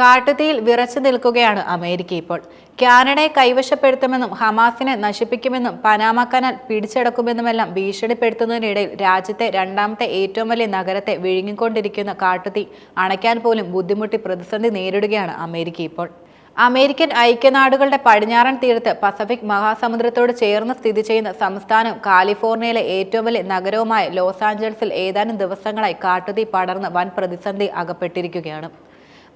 കാട്ടുതീയിൽ വിറച്ചു നിൽക്കുകയാണ് അമേരിക്ക ഇപ്പോൾ. കാനഡയെ കൈവശപ്പെടുത്തുമെന്നും ഹമാസിനെ നശിപ്പിക്കുമെന്നും പനാമ കനാൽ പിടിച്ചെടുക്കുമെന്നുമെല്ലാം ഭീഷണിപ്പെടുത്തുന്നതിനിടയിൽ രാജ്യത്തെ രണ്ടാമത്തെ ഏറ്റവും വലിയ നഗരത്തെ വിഴുങ്ങിക്കൊണ്ടിരിക്കുന്ന കാട്ടുതീ അണയ്ക്കാൻ പോലും ബുദ്ധിമുട്ടി പ്രതിസന്ധി നേരിടുകയാണ് അമേരിക്ക ഇപ്പോൾ. അമേരിക്കൻ ഐക്യനാടുകളുടെ പടിഞ്ഞാറൻ തീരത്ത് പസഫിക് മഹാസമുദ്രത്തോട് ചേർന്ന് സ്ഥിതി ചെയ്യുന്ന സംസ്ഥാനം കാലിഫോർണിയയിലെ ഏറ്റവും വലിയ നഗരവുമായ ലോസ് ആഞ്ചൽസിൽ ഏതാനും ദിവസങ്ങളായി കാട്ടുതീ പടർന്ന് വൻ പ്രതിസന്ധി അകപ്പെട്ടിരിക്കുകയാണ്.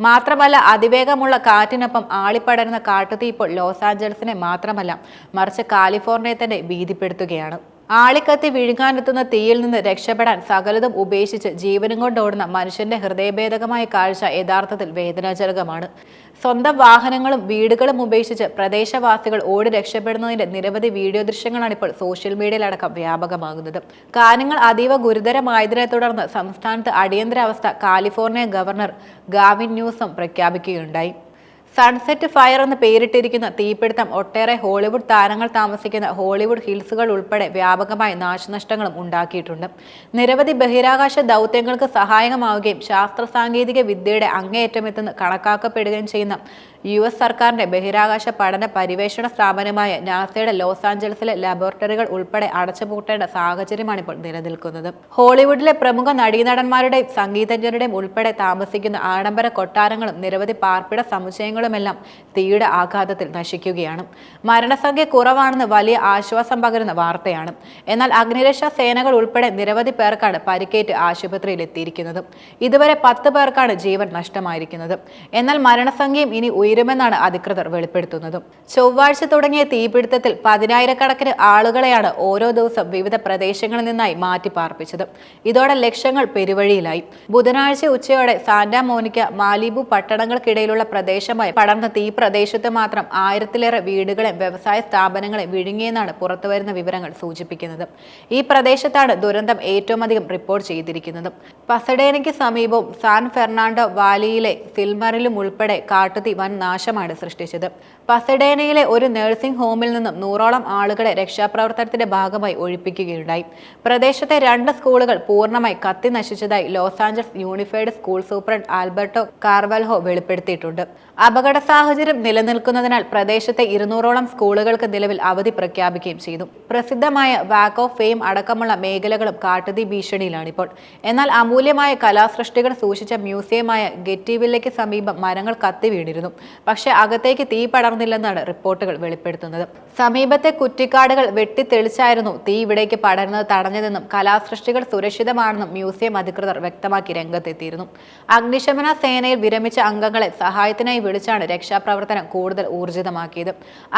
മാത്രമല്ല അതിവേഗമുള്ള കാറ്റിനൊപ്പം ആളിപ്പടരുന്ന കാട്ടുതീ ഇപ്പോൾ ലോസ് ആഞ്ചൽസിനെ മാത്രമല്ല മറിച്ച് കാലിഫോർണിയയെ തന്നെ ഭീതിപ്പെടുത്തുകയാണ്. ആളിക്കത്തി വിഴുങ്ങാനെത്തുന്ന തീയിൽ നിന്ന് രക്ഷപ്പെടാൻ സകലതും ഉപേക്ഷിച്ച് ജീവനും കൊണ്ടോടുന്ന മനുഷ്യന്റെ ഹൃദയഭേദകമായ കാഴ്ച യഥാർത്ഥത്തിൽ വേദനാജനകമാണ്. സ്വന്തം വാഹനങ്ങളും വീടുകളും ഉപേക്ഷിച്ച് പ്രദേശവാസികൾ ഓടി രക്ഷപ്പെടുന്നതിന്റെ നിരവധി വീഡിയോ ദൃശ്യങ്ങളാണ് ഇപ്പോൾ സോഷ്യൽ മീഡിയയിലടക്കം വ്യാപകമാകുന്നത്. കാര്യങ്ങൾ അതീവ ഗുരുതരമായതിനെ തുടർന്ന് സംസ്ഥാനത്ത് അടിയന്തരാവസ്ഥ കാലിഫോർണിയ ഗവർണർ ഗാവിൻ ന്യൂസും പ്രഖ്യാപിക്കുകയുണ്ടായി. സൺസെറ്റ് ഫയർ എന്ന് പേരിട്ടിരിക്കുന്ന തീപിടുത്തം ഒട്ടേറെ ഹോളിവുഡ് താരങ്ങൾ താമസിക്കുന്ന ഹോളിവുഡ് ഹിൽസുകൾ ഉൾപ്പെടെ വ്യാപകമായ നാശനഷ്ടങ്ങളും ഉണ്ടാക്കിയിട്ടുണ്ട്. നിരവധി ബഹിരാകാശ ദൗത്യങ്ങൾക്ക് സഹായകമാവുകയും ശാസ്ത്ര സാങ്കേതിക വിദ്യയുടെ അങ്ങേയറ്റമെത്തുന്ന കണക്കാക്കപ്പെടുകയും ചെയ്യുന്ന യു എസ് സർക്കാരിന്റെ ബഹിരാകാശ പഠന പരിവേഷണ സ്ഥാപനമായ നാസയുടെ ലോസ് ആഞ്ചലസിലെ ലബോറട്ടറികൾ ഉൾപ്പെടെ അടച്ചുപൂട്ടേണ്ട സാഹചര്യമാണ് ഇപ്പോൾ നിലനിൽക്കുന്നത്. ഹോളിവുഡിലെ പ്രമുഖ നടീനടന്മാരുടെയും സംഗീതജ്ഞരുടെയും ഉൾപ്പെടെ താമസിക്കുന്ന ആഡംബര കൊട്ടാരങ്ങളും നിരവധി പാർപ്പിട സമുച്ചയങ്ങളുമെല്ലാം തീയുടെ ആഘാതത്തിൽ നശിക്കുകയാണ്. മരണസംഖ്യ കുറവാണെന്ന് വലിയ ആശ്വാസം പകരുന്ന വാർത്തയാണ്. എന്നാൽ അഗ്നിരക്ഷാ സേനകൾ ഉൾപ്പെടെ നിരവധി പേർക്കാണ് പരിക്കേറ്റ് ആശുപത്രിയിൽ എത്തിയിരിക്കുന്നത് ഇതുവരെ പത്ത് പേർക്കാണ് ജീവൻ നഷ്ടമായിരിക്കുന്നത്. എന്നാൽ മരണസംഖ്യയും ഇനി ഉയരുമെന്നാണ് അധികൃതർ വെളിപ്പെടുത്തുന്നത്. ചൊവ്വാഴ്ച തുടങ്ങിയ തീപിടുത്തത്തിൽ പതിനായിരക്കണക്കിന് ആളുകളെയാണ് ഓരോ ദിവസം വിവിധ പ്രദേശങ്ങളിൽ നിന്നായി മാറ്റി പാർപ്പിച്ചത് ഇതോടെ ലക്ഷങ്ങൾ പെരുവഴിയിലായി. ബുധനാഴ്ച ഉച്ചയോടെ സാന്റാ മോനിക്ക മാലിബു പട്ടണങ്ങൾക്കിടയിലുള്ള പ്രദേശമായി പടർന്ന തീ പ്രദേശത്ത് മാത്രം ആയിരത്തിലേറെ വീടുകളെ വ്യവസായ സ്ഥാപനങ്ങളെ വിഴുങ്ങിയെന്നാണ് പുറത്തുവരുന്ന വിവരങ്ങൾ സൂചിപ്പിക്കുന്നത്. ഈ പ്രദേശത്താണ് ദുരന്തം ഏറ്റവും അധികം റിപ്പോർട്ട് ചെയ്തിരിക്കുന്നത്. പസഡേനയ്ക്ക് സമീപവും സാൻ ഫെർണാണ്ടോ വാലിയിലെ സിൽമറിലും ഉൾപ്പെടെ കാട്ടുതീ വൻ നാശമാണ് സൃഷ്ടിച്ചത്. പസഡേനയിലെ ഒരു നഴ്സിംഗ് ഹോമിൽ നിന്നും നൂറോളം ആളുകളെ രക്ഷാപ്രവർത്തനത്തിന്റെ ഭാഗമായി ഒഴിപ്പിക്കുകയുണ്ടായി. പ്രദേശത്തെ രണ്ട് സ്കൂളുകൾ പൂർണമായി കത്തി നശിച്ചതായി Los Angeles unified school superintendent Alberto Carvalho വെളിപ്പെടുത്തിയിട്ടുണ്ട്. അപകട സാഹചര്യം നിലനിൽക്കുന്നതിനാൽ പ്രദേശത്തെ ഇരുന്നൂറോളം സ്കൂളുകൾക്ക് നിലവിൽ അവധി പ്രഖ്യാപിക്കുകയും ചെയ്തു. പ്രസിദ്ധമായ വാക്ക് ഓഫ് ഫെയിം അടക്കമുള്ള മേഖലകളും കാട്ടുതീ ഭീഷണിയിലാണിപ്പോൾ. എന്നാൽ അമൂല്യമായ കലാസൃഷ്ടികൾ സൂക്ഷിച്ച മ്യൂസിയമായ ഗെറ്റിവില്ലയ്ക്ക് സമീപം മരങ്ങൾ കത്തി വീണിരുന്നു. പക്ഷേ അകത്തേക്ക് തീ പടർന്നില്ലെന്നാണ് റിപ്പോർട്ടുകൾ വെളിപ്പെടുത്തുന്നത്. സമീപത്തെ കുറ്റിക്കാടുകൾ വെട്ടിത്തെളിച്ചായിരുന്നു തീ ഇവിടേക്ക് പടരുന്നത് തടഞ്ഞതെന്നും കലാസൃഷ്ടികൾ സുരക്ഷിതമാണെന്നും മ്യൂസിയം അധികൃതർ വ്യക്തമാക്കി രംഗത്തെത്തിയിരുന്നു. അഗ്നിശമന സേനയിൽ വിരമിച്ച അംഗങ്ങളെ സഹായത്തിനായി വിളിച്ചാണ് രക്ഷാപ്രവർത്തനം കൂടുതൽ ഊർജിതമാക്കിയത്.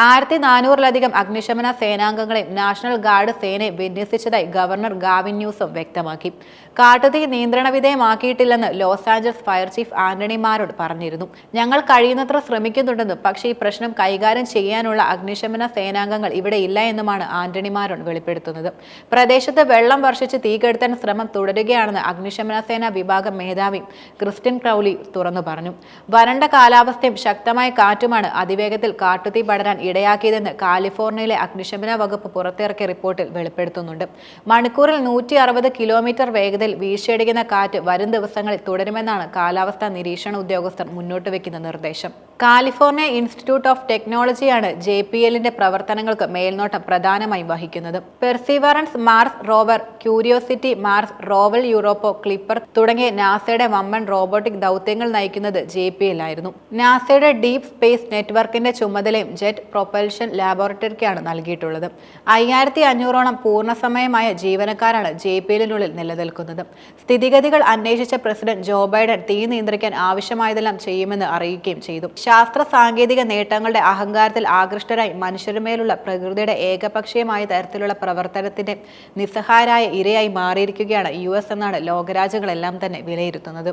ആയിരത്തി നാനൂറിലധികം അഗ്നിശമന സേനാംഗങ്ങളെ നാഷണൽ ഗാർഡ് സേനയെ വിന്യസിച്ചതായി ഗവർണർ ഗാവിൻ ന്യൂസും വ്യക്തമാക്കി. കാട്ടുതീ നിയന്ത്രണ വിധേയമാക്കിയിട്ടില്ലെന്ന് Los Angeles fire chief Anthony മാരോട് പറഞ്ഞിരുന്നു. ഞങ്ങൾ കഴിയുന്നത്ര ശ്രമിക്കുന്നുണ്ടെന്നും പക്ഷേ ഈ പ്രശ്നം കൈകാര്യം ചെയ്യാനുള്ള അഗ്നിശമന സേനാംഗങ്ങൾ ഇവിടെ ഇല്ല എന്നുമാണ് ആന്റണി മാരോൺ വെളിപ്പെടുത്തുന്നത്. പ്രദേശത്ത് വെള്ളം വർഷിച്ച് തീകെടുത്താൻ ശ്രമം തുടരുകയാണെന്ന് അഗ്നിശമന സേനാ വിഭാഗം മേധാവി ക്രിസ്ത്യൻ ക്രൗലി തുറന്നു പറഞ്ഞു. വരണ്ട കാലാവസ്ഥയും ശക്തമായ കാറ്റുമാണ് അതിവേഗത്തിൽ കാട്ടുതീ പടരാൻ ഇടയാക്കിയതെന്ന് കാലിഫോർണിയയിലെ അഗ്നിശമന വകുപ്പ് പുറത്തിറക്കിയ റിപ്പോർട്ടിൽ വെളിപ്പെടുത്തുന്നുണ്ട്. മണിക്കൂറിൽ നൂറ്റി അറുപത് കിലോമീറ്റർ വേഗതയിൽ വീശിയടിക്കുന്ന കാറ്റ് വരും ദിവസങ്ങളിൽ തുടരുമെന്നാണ് കാലാവസ്ഥാ നിരീക്ഷണ ഉദ്യോഗസ്ഥർ മുന്നോട്ട് വയ്ക്കുന്ന നിർദ്ദേശം. കാലിഫോർണിയ ഇൻസ്റ്റിറ്റ്യൂട്ട് ഓഫ് ടെക്നോളജിയാണ് ജെ പി എല്ലിന്റെ പ്രവർത്തനങ്ങൾക്ക് മേൽനോട്ടം പ്രധാനമായി വഹിക്കുന്നത്. Perseverance Mars rover curiosity Mars rover Europa clipper തുടങ്ങിയ നാസയുടെ വമ്പൻ റോബോട്ടിക് ദൗത്യങ്ങൾ നയിക്കുന്നത് ജെ പി എൽ ആയിരുന്നു നാസയുടെ ഡീപ് സ്പേസ് നെറ്റ്വർക്കിന്റെ ചുമതലയും ജെറ്റ് പ്രൊപ്പൽഷൻ ലാബോറട്ടറിക്കാണ് നൽകിയിട്ടുള്ളത്. അയ്യായിരത്തി അഞ്ഞൂറോളം പൂർണസമയമായ ജീവനക്കാരാണ് ജെ പി എല്ലിനുള്ളിൽ നിലനിൽക്കുന്നത്. സ്ഥിതിഗതികൾ അന്വേഷിച്ച പ്രസിഡന്റ് ജോ ബൈഡൻ തീ നിയന്ത്രിക്കാൻ ആവശ്യമായതെല്ലാം ചെയ്യുമെന്ന് അറിയിക്കുകയും ചെയ്തു. ശാസ്ത്ര സാങ്കേതിക നേട്ടങ്ങളുടെ അഹങ്കാരത്തിൽ ആകൃഷ്ടരായി മനുഷ്യരുമേലുള്ള പ്രകൃതിയുടെ ഏകപക്ഷീയമായ തരത്തിലുള്ള പ്രവർത്തനത്തിന്റെ നിസ്സഹായരായ ഇരയായി മാറിയിരിക്കുകയാണ് യു എന്നാണ് ലോകരാജ്യങ്ങളെല്ലാം തന്നെ വിലയിരുത്തുന്നത്.